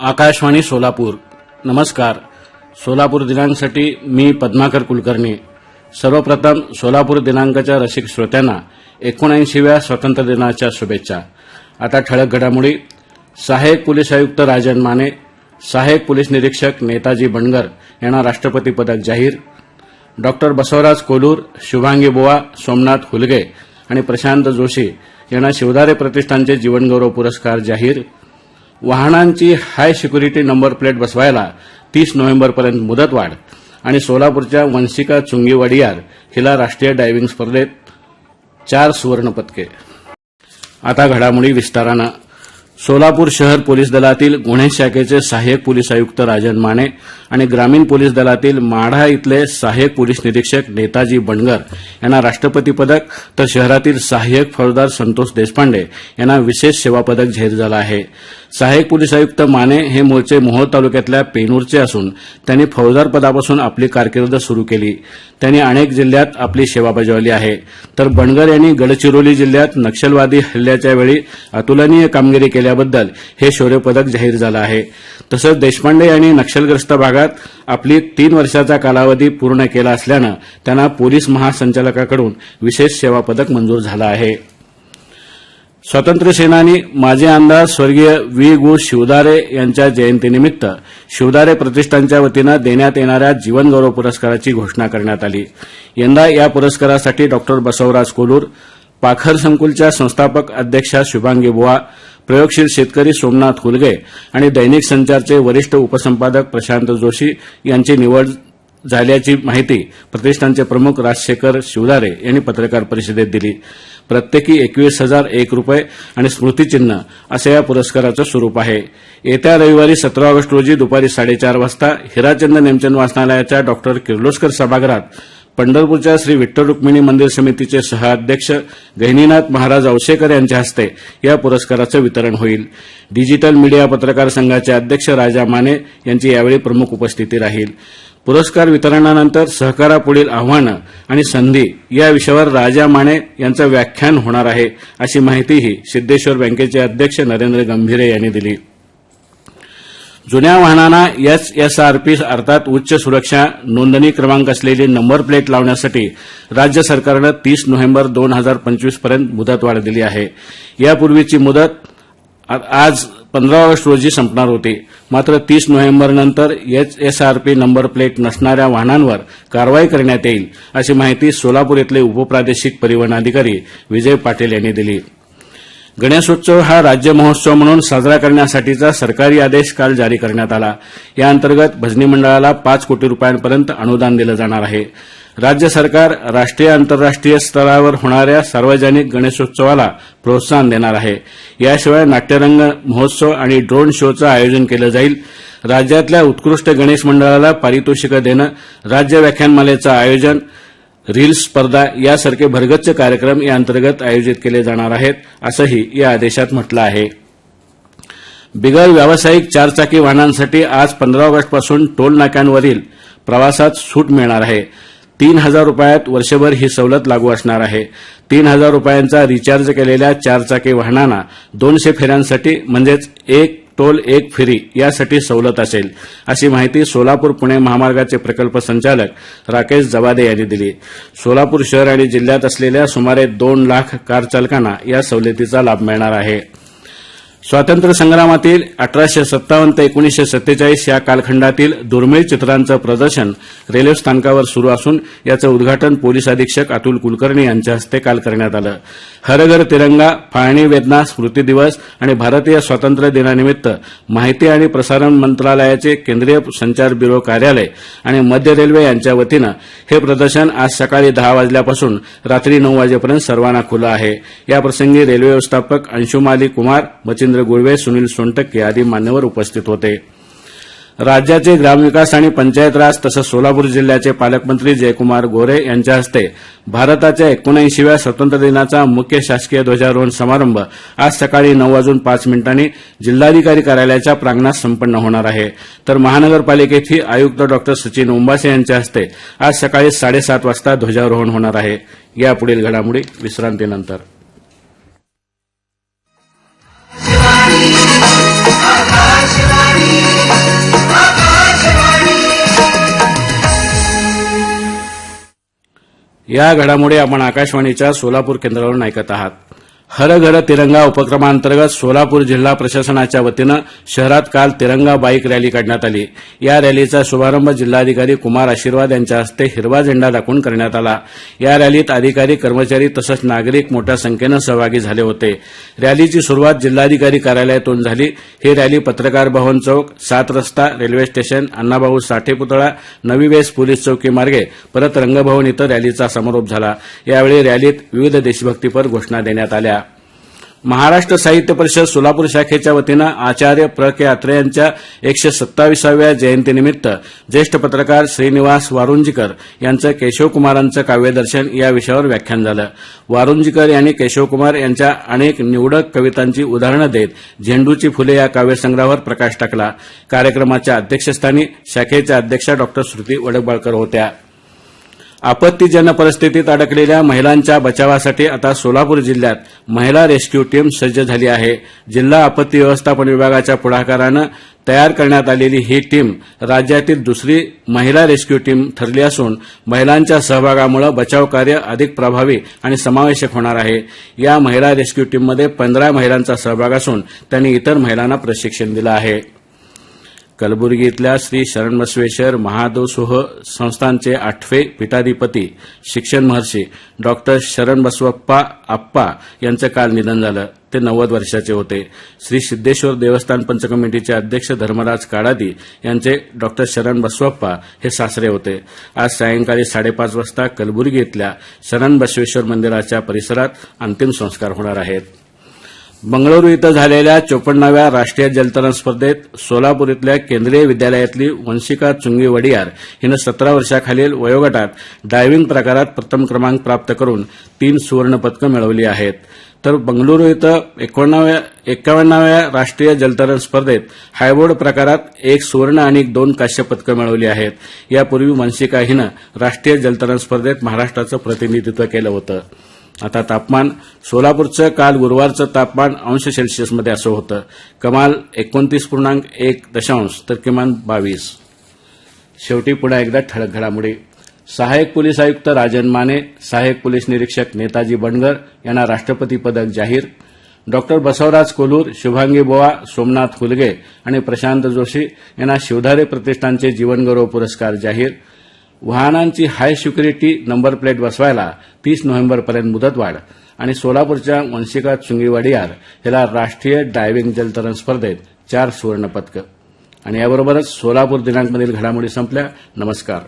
आकाशवाणी सोलापूर. नमस्कार. सोलापूर दिनांकसाठी मी पद्माकर कुलकर्णी. सर्वप्रथम सोलापूर दिनांकाच्या रसिक श्रोत्यांना एकोणऐंशीव्या स्वातंत्र्य दिनाच्या शुभेच्छा. आता ठळक घडामोडी. सहाय्यक पोलीस आयुक्त राजन माने सहाय्यक पोलीस निरीक्षक नेताजी बनगर यांना राष्ट्रपती पदक जाहीर. डॉक्टर बसवराज कोलूर शुभांगी बोवा सोमनाथ हुलगे आणि प्रशांत जोशी यांना शिवधारे प्रतिष्ठानचे जीवनगौरव पुरस्कार जाहीर. वाहनांची हाय सिक्युरिटी नंबर प्लेट बसवायला तीस नोव्हेंबरपर्यंत मुदतवाढ आणि सोलापूरच्या वंशिका चुंगीवाडियार हिला राष्ट्रीय डायव्हिंग स्पर्धेत चार सुवर्णपदके. आता घडामोडी विस्तारानं. सोलापूर शहर पोलीस दलातील गुन्हे शाखेचे सहाय्यक पोलीस आयुक्त राजन माने आणि ग्रामीण पोलीस दलातील माढा इथले सहाय्यक पोलीस निरीक्षक नेताजी बंडगर यांना राष्ट्रपती पदक तर शहरातील सहाय्यक फौजदार संतोष देशपांडे यांना विशेष सेवा पदक जाहीर झालं आहे. सहाय्यक पोलीस आयुक्त माने हे मूळचे मोहोळ तालुक्यातल्या पेनूरचे असून त्यांनी फौजदार पदापासून आपली कारकीर्द सुरू केली. त्यांनी अनेक जिल्ह्यात आपली सेवा बजावली आहे. तर बनगर यांनी गडचिरोली जिल्ह्यात नक्षलवादी हल्ल्याच्या वेळी अतुलनीय कामगिरी केल्याबद्दल हे शौर्य पदक जाहीर झालं आहे. तसंच देशपांडे यांनी नक्षलग्रस्त भागात आपली तीन वर्षाचा कालावधी पूर्ण केला असल्यानं त्यांना पोलीस महासंचालकाकडून विशेष सेवा पदक मंजूर झालं आहे. स्वातंत्र्य सेनानी माजी आमदार स्वर्गीय व्ही गु शिवदारे यांच्या जयंतीनिमित्त शिवदारे प्रतिष्ठानच्या वतीनं देण्यात येणाऱ्या जीवनगौरव पुरस्काराची घोषणा करण्यात आली. यंदा या पुरस्कारासाठी डॉक्टर बसवराज कोलूर पाखर संकुलच्या संस्थापक अध्यक्षा शुभांगी बुवा प्रयोगशील शेतकरी सोमनाथ हुलगे आणि दैनिक संचारचे वरिष्ठ उपसंपादक प्रशांत जोशी यांची निवड झाल्याची माहिती प्रतिष्ठानचे प्रमुख राजशेखर शिवदारे यांनी पत्रकार परिषदेत दिली. प्रत्येकी एकवीस हजार एक रुपये आणि स्मृतिचिन्ह असं या पुरस्काराचं स्वरूप आहे. येत्या रविवारी सतरा ऑगस्ट रोजी दुपारी साडेचार वाजता हिराचंद नेमचंद वाचनालयाच्या डॉक्टर किर्लोस्कर सभागृहात पंढरपूरच्या श्री विठ्ठल रुक्मिणी मंदिर समितीचे सहअध्यक्ष गहिनीनाथ महाराज औसेकर यांच्या हस्ते या पुरस्काराचं वितरण होईल. डिजिटल मीडिया पत्रकार संघाचे अध्यक्ष राजा माने यांची यावेळी प्रमुख उपस्थिती राहील. पुरस्कार वितरणानंतर सहकारापुढील आव्हानं आणि संधी या विषयावर राजा माने यांचं व्याख्यान होणार आहे अशी माहितीही सिद्धेश्वर बँकेचे अध्यक्ष नरेंद्र गंभीरे यांनी दिली. जुन्या वाहनांना एसएसआरपी अर्थात उच्च सुरक्षा नोंदणी क्रमांक असलेली नंबर प्लेट लावण्यासाठी राज्य सरकारनं तीस नोव्हेंबर दोन हजार पंचवीसपर्यंत मुदतवाढ दिली आहे. यापूर्वीची मुदत आज पंधरा ऑगस्ट रोजी संपणार होती. मात्र तीस नोव्हेंबरनंतर एचएसआरपी नंबर प्लेट नसणाऱ्या वाहनांवर कारवाई करण्यात येईल अशी माहिती सोलापूर इथले उपप्रादेशिक परिवहन अधिकारी विजय पाटील यांनी दिली. गणेशोत्सव हा राज्य महोत्सव म्हणून साजरा करण्यासाठीचा सरकारी आदेश काल जारी करण्यात आला. या अंतर्गत भजनी मंडळाला पाच कोटी रुपयांपर्यंत अनुदान दिलं जाणार आहे. राज्य सरकार राष्ट्रीय आंतरराष्ट्रीय स्तरावर होणाऱ्या सार्वजनिक गणेशोत्सवाला प्रोत्साहन देणार आहे. याशिवाय नाट्यरंग महोत्सव आणि ड्रोन शोचं आयोजन केलं जाईल. राज्यातल्या उत्कृष्ट गणेश मंडळाला पारितोषिकं देणं राज्य व्याख्यानमालेचं आयोजन रील्स स्पर्धा यासारखे भरगच्च कार्यक्रम या अंतर्गत आयोजित केले जाणार आहेत असंही या आदेशात म्हटलं आहे. बिगर व्यावसायिक चारचाकी वाहनांसाठी आज पंधरा ऑगस्टपासून टोल नाक्यांवरील प्रवासात सूट मिळणार आहे. तीन हजार रुपयात वर्षभर ही सवलत लागू असणार आहे. तीन हजार रुपयांचा रिचार्ज केलेल्या चारचाकी वाहनांना दोनशे फेऱ्यांसाठी म्हणजेच एक टोल एक फेरी यासाठी सवलत असेल अशी माहिती सोलापूर पुणे महामार्गाचे प्रकल्प संचालक राकेश जवादे यांनी दिली. सोलापूर शहर आणि जिल्ह्यात असलेल्या सुमारे दोन लाख कार चालकांना या सवलतीचा लाभ मिळणार आहे. स्वातंत्र्य संग्रामातील अठराशे सत्तावन्न ते एकोणीसशे सत्तेचाळीस या कालखंडातील दुर्मिळ चित्रांचं प्रदर्शन रेल्वे स्थानकावर सुरू असून याचं उद्घाटन पोलीस अधीक्षक अतुल कुलकर्णी यांच्या हस्ते काल करण्यात आलं. हरघर तिरंगा फाळणी वेदना स्मृती दिवस आणि भारतीय स्वातंत्र्य दिनानिमित्त माहिती आणि प्रसारण मंत्रालयाचे केंद्रीय संचार ब्युरो कार्यालय आणि मध्य रेल्वे यांच्या वतीनं हे प्रदर्शन आज सकाळी दहा वाजल्यापासून रात्री नऊ वाजेपर्यंत सर्वांना खुलं आहे. याप्रसंगी रेल्वे व्यवस्थापक अंशुमाली कुमार राजेंद्र गुळवे सुनील सोनटक्के आदी मान्यवर उपस्थित होते. राज्याचे ग्रामविकास आणि पंचायत राज तसंच सोलापूर जिल्ह्याचे पालकमंत्री जयकुमार गोरे यांच्या हस्ते भारताच्या एकोणऐंशीव्या स्वातंत्र्य दिनाचा मुख्य शासकीय ध्वजारोहण समारंभ आज सकाळी नऊ वाजून पाच मिनिटांनी जिल्हाधिकारी कार्यालयाच्या प्रांगणात संपन्न होणार आहे. तर महानगरपालिकेची आयुक्त डॉक्टर सचिन उंबासे यांच्या हस्ते आज सकाळी साडेसात वाजता ध्वजारोहण होणार आहे. यापुढील घडामोडी विश्रांतीनंतर. या घडामोडी आपण आकाशवाणीच्या सोलापूर केंद्रावरून ऐकत आहात. हर घर तिरंगा उपक्रमांतर्गत सोलापूर जिल्हा प्रशासनाच्या वतीनं शहरात काल तिरंगा बाईक रॅली काढण्यात आली. या रॅलीचा शुभारंभ जिल्हाधिकारी कुमार आशीर्वाद यांच्या हस्ते हिरवा झेंडा दाखवून करण्यात आला. या रॅलीत अधिकारी कर्मचारी तसंच नागरिक मोठ्या संख्येनं सहभागी झाले होते. रॅलीची सुरुवात जिल्हाधिकारी कार्यालयातून झाली. ही रॅली पत्रकार भवन चौक सात रस्ता रेल्वे स्टेशन अण्णाभाऊ साठे पुतळा नवी वेस पोलीस चौकी मार्गे परत रंगभवन इथं रॅलीचा समारोप झाला. यावेळी रॅलीत विविध देशभक्तीपर घोषणा देण्यात आल्या. महाराष्ट्र साहित्य परिषद सोलापूर शाखेच्या वतीनं आचार्य प्र के आत्रे यांच्या एकशे सत्ताविसाव्या जयंतीनिमित्त ज्येष्ठ पत्रकार श्रीनिवास वारुंजीकर यांचं केशवकुमारांचं काव्यदर्शन या विषयावर व्याख्यान झालं. वारुंजीकर यांनी केशवकुमार यांच्या अनेक निवडक कवितांची उदाहरणं देत झेंडूची फुले या काव्यसंग्रहावर प्रकाश टाकला. कार्यक्रमाच्या अध्यक्षस्थानी शाखेच्या अध्यक्षा डॉ श्रुती वडकबाळकर होत्या. आपत्तीजन्य परिस्थितीत अडकलेल्या महिलांच्या बचावासाठी आता सोलापूर जिल्ह्यात महिला रेस्क्यू टीम सज्ज झाली आहे. जिल्हा आपत्ती व्यवस्थापन विभागाच्या पुढाकारानं तयार करण्यात आलेली ही टीम राज्यातील दुसरी महिला रेस्क्यू टीम ठरली असून महिलांच्या सहभागामुळे बचाव कार्य अधिक प्रभावी आणि समावेशक होणार आहे. या महिला रेस्क्यू टीममध्ये पंधरा महिलांचा सहभाग असून त्यांनी इतर महिलांना प्रशिक्षण दिलं आहे. कलबुर्गी इथल्या श्री शरण बसवेश्वर महादोसोह संस्थानचे आठवे पीठाधिपती शिक्षण महर्षी डॉक्टर शरण बसवप्पा आप्पा यांचं काल निधन झालं. ते नव्वद वर्षाचे होते. श्री सिद्धेश्वर देवस्थान पंच कमिटीचे अध्यक्ष धर्मराज काडादी यांचे डॉक्टर शरण बसवप्पा हे सासरे होते. आज सायंकाळी साडेपाच वाजता कलबुर्गी इथल्या शरण बसवेश्वर मंदिराच्या परिसरात अंतिम संस्कार होणार आहेत. बंगळुरू इथं झालेल्या चोपन्नाव्या राष्ट्रीय जलतरण स्पर्धेत सोलापूर इथल्या केंद्रीय विद्यालयातली वंशिका चुंगी वडियार हिनं सतरा वर्षाखालील वयोगटात डायव्हिंग प्रकारात प्रथम क्रमांक प्राप्त करून तीन सुवर्णपदकं मिळवली आहेत. तर बंगळुरू इथं एकोणाव्या एकावन्नाव्या राष्ट्रीय जलतरण स्पर्धेत हायबोर्ड प्रकारात एक सुवर्ण आणि दोन काश्य पदकं मिळवली आहेत. यापूर्वी वंशिका हिनं राष्ट्रीय जलतरण स्पर्धेत महाराष्ट्राचं प्रतिनिधित्व केलं होतं. आता तापमान सोलापूरचं काल गुरुवारचं तापमान अंश सेल्सिअसमध्ये असं होतं. कमाल एकोणतीस पूर्णांक एक दशांश तर किमान बावीस. शेवटी पुन्हा एकदा ठळक घडामोडी. सहाय्यक पोलीस आयुक्त राजन माने सहाय्यक पोलीस निरीक्षक नेताजी बनगर यांना राष्ट्रपती पदक जाहीर. डॉक्टर बसवराज कोलूर शुभांगी बोवा सोमनाथ हुलगे आणि प्रशांत जोशी यांना शिवधारे प्रतिष्ठानचे जीवनगौरव पुरस्कार जाहीर. वाहनांची हाय सिक्युरिटी नंबर प्लेट बसवायला तीस नोव्हेंबरपर्यंत मुदतवाढ. आणि सोलापूरच्या वंशिका चुंगीवाडियार हिला राष्ट्रीय डायव्हिंग जलतरण स्पर्धेत चार सुवर्णपदकं. आणि याबरोबरच सोलापूर दिनांकमधील घडामोडी संपल्या. नमस्कार.